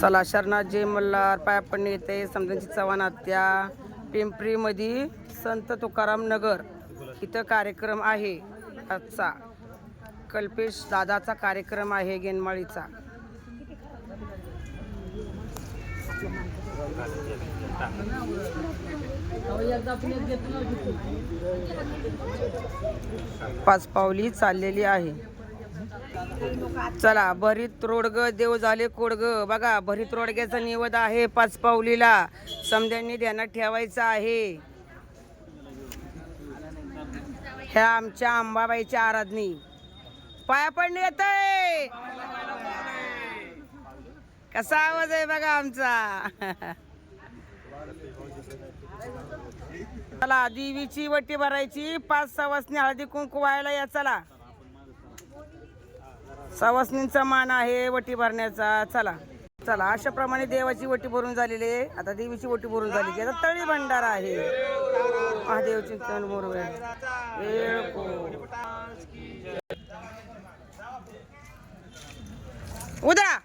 चला शरणाजी मल्हार. पायपण येते समजांची चव्हाण आत्या. पिंपरीमध्ये संत तुकाराम नगर इथं कार्यक्रम आहे. आजचा कल्पेश दादाचा कार्यक्रम आहे गेनमाळीचा. पाच पावली चाललेली आहे. चला भरीत रोडग देव झाले कोडग. बघा भरीत रोडग्याचा निवद आहे पाच पावलीला समध्यांनी ध्यानात ठेवायचं आहे. ह्या आमच्या अंबाबाईच्या आराधनी. पाया पडणे येत कसा आवाज आहे बघा आमचा. चला देवीची वटी भरायची. पाच सहा सवासनी हळदी कुंकू व्हायला या चला. सवासणींचा मान आहे वटी भरण्याचा. चला चला. अशाप्रमाणे देवाची वटी भरून झालेली आहे. आता देवीची वटी भरून झालेली आता तळी भंडार आहे. महादेव चिंतन उद्या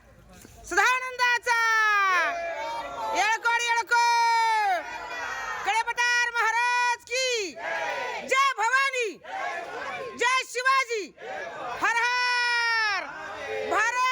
महाराज की. जय भवानी. जय शिवाजी. ভারত